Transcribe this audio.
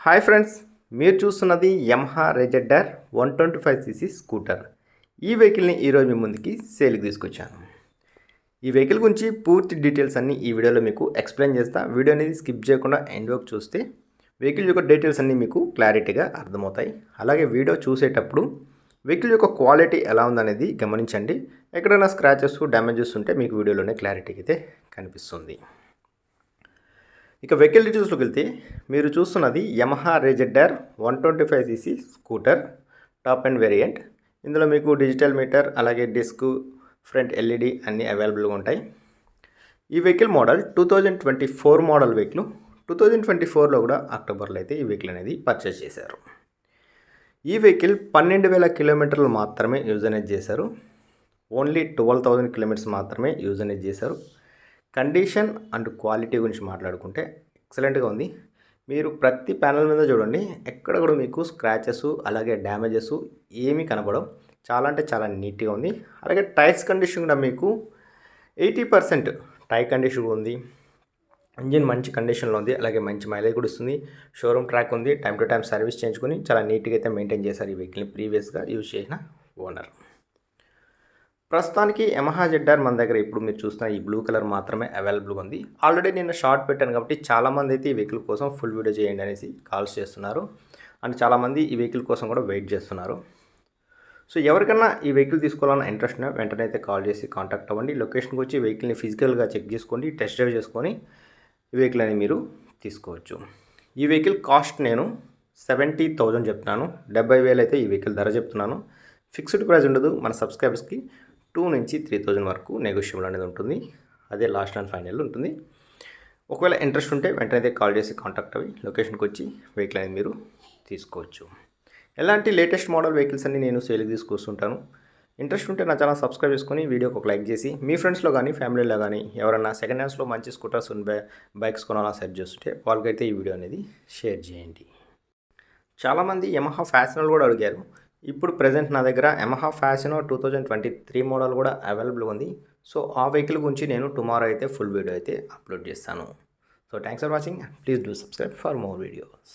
Hi friends మీరు చూస్తున్నది Yamaha RayZR one twenty five CC scooter. ఈ వెహికల్ని ఈరోజు మీ ముందుకి సేల్కి తీసుకొచ్చాను. ఈ వెహికల్ గురించి పూర్తి డీటెయిల్స్ అన్నీ ఈ వీడియోలో మీకు ఎక్స్ప్లెయిన్ చేస్తా. వీడియో అనేది స్కిప్ చేయకుండా ఎండ్ వరకు చూస్తే వెహికల్ యొక్క డీటెయిల్స్ అన్నీ మీకు క్లారిటీగా అర్థమవుతాయి. అలాగే వీడియో చూసేటప్పుడు వెహికల్ యొక్క క్వాలిటీ ఎలా ఉందనేది గమనించండి. ఎక్కడైనా స్క్రాచెస్ డ్యామేజెస్ ఉంటే మీకు వీడియోలోనే క్లారిటీకి అయితే కనిపిస్తుంది. ఇక వెహికల్ డీటెయిల్స్లోకి వెళ్తే మీరు చూస్తున్నది Yamaha RayZR one twenty five CC scooter top and variant ఇందులో మీకు డిజిటల్ మీటర్ అలాగే డిస్క్ ఫ్రంట్ ఎల్ఈడి అన్నీ అవైలబుల్గా ఉంటాయి. ఈ vehicle model two thousand twenty four model vehicle two thousand twenty ఫోర్లో కూడా అక్టోబర్లో అయితే ఈ వెహికల్ అనేది పర్చేస్ చేశారు. ఈ వెహికల్ పన్నెండు వేల కిలోమీటర్లు మాత్రమే యూజ్ అనేది చేశారు. ఓన్లీ ట్వెల్వ్ థౌజండ్ కిలోమీటర్స్ మాత్రమే యూజ్ అనేది చేశారు. కండిషన్ అండ్ క్వాలిటీ గురించి మాట్లాడుకుంటే ఎక్సలెంట్గా ఉంది. మీరు ప్రతి ప్యానల్ మీద చూడండి ఎక్కడ కూడా మీకు స్క్రాచెస్ అలాగే డ్యామేజెస్ ఏమీ కనపడవు చాలా అంటే చాలా నీట్గా ఉంది. అలాగే టైర్స్ కండిషన్ కూడా మీకు ఎయిటీ పర్సెంట్ టైర్ కండిషన్ ఉంది. ఇంజిన్ మంచి కండిషన్లో ఉంది. అలాగే మంచి మైలేజ్ కూడా ఇస్తుంది. షోరూమ్ ట్రాక్ ఉంది. టైం టు టైం సర్వీస్ చేయించుకొని చాలా నీట్గా అయితే మెయింటైన్ చేశారు ఈ వెహికల్ని ప్రీవియస్గా యూజ్ చేసిన ఓనర్. ప్రస్తుతానికి యమహా జెడ్డార్ మన దగ్గర ఇప్పుడు మీరు చూస్తున్న ఈ బ్లూ కలర్ మాత్రమే అవైలబుల్గా ఉంది. ఆల్రెడీ నేను షార్ట్ పెట్టాను కాబట్టి చాలామంది అయితే ఈ వెహికల్ కోసం ఫుల్ వీడియో చేయండి అనేసి కాల్స్ చేస్తున్నారు. అండ్ చాలామంది ఈ వెహికల్ కోసం కూడా వెయిట్ చేస్తున్నారు. సో ఎవరికైనా ఈ వెహికల్ తీసుకోవాలన్న ఇంట్రెస్ట్ ఉన్నా వెంటనే అయితే కాల్ చేసి కాంటాక్ట్ అవ్వండి. లొకేషన్కి వచ్చి వెహికల్ని ఫిజికల్గా చెక్ చేసుకోండి టెస్ట్ డ్రైవ్ చేసుకొని ఈ వెహికల్ అనేది మీరు తీసుకోవచ్చు. ఈ వెహికల్ కాస్ట్ నేను సెవెంటీ థౌజండ్ చెప్తున్నాను. డెబ్బై వేలు అయితే ఈ వెహికల్ ధర చెప్తున్నాను. ఫిక్స్డ్ ప్రైస్ ఉండదు. మన సబ్స్క్రైబర్స్కి టూ నుంచి త్రీ థౌజండ్ వరకు నెగోషియబుల్ అనేది ఉంటుంది. అదే లాస్ట్ అండ్ ఫైనల్ ఉంటుంది. ఒకవేళ ఇంట్రెస్ట్ ఉంటే వెంటనే అయితే కాల్ చేసి కాంటాక్ట్ అయ్యి లొకేషన్కి వచ్చి వెహికల్ అనేది మీరు తీసుకోవచ్చు. ఎలాంటి లేటెస్ట్ మోడల్ వెహికల్స్ అన్ని నేను సేల్కి తీసుకొస్తుంటాను. ఇంట్రెస్ట్ ఉంటే నా ఛానల్ సబ్స్క్రైబ్ చేసుకొని వీడియోకి ఒక లైక్ చేసి మీ ఫ్రెండ్స్లో కానీ ఫ్యామిలీలో కానీ ఎవరైనా సెకండ్ హ్యాండ్స్లో మంచి స్కూటర్స్ బై బైక్స్ కొనాలని సెర్చ్ చేస్తుంటే వాళ్ళకైతే ఈ వీడియో అనేది షేర్ చేయండి. చాలామంది యమహా ఫ్యాషనల్ కూడా అడిగారు ఇప్పుడు ప్రజెంట్ నా దగ్గర Yamaha fashion two thousand twenty three model కూడా అవైలబుల్ ఉంది. సో ఆ వెహికల్ గురించి నేను టుమారో అయితే ఫుల్ వీడియో అయితే అప్లోడ్ చేస్తాను. So thanks for watching please do subscribe for more videos.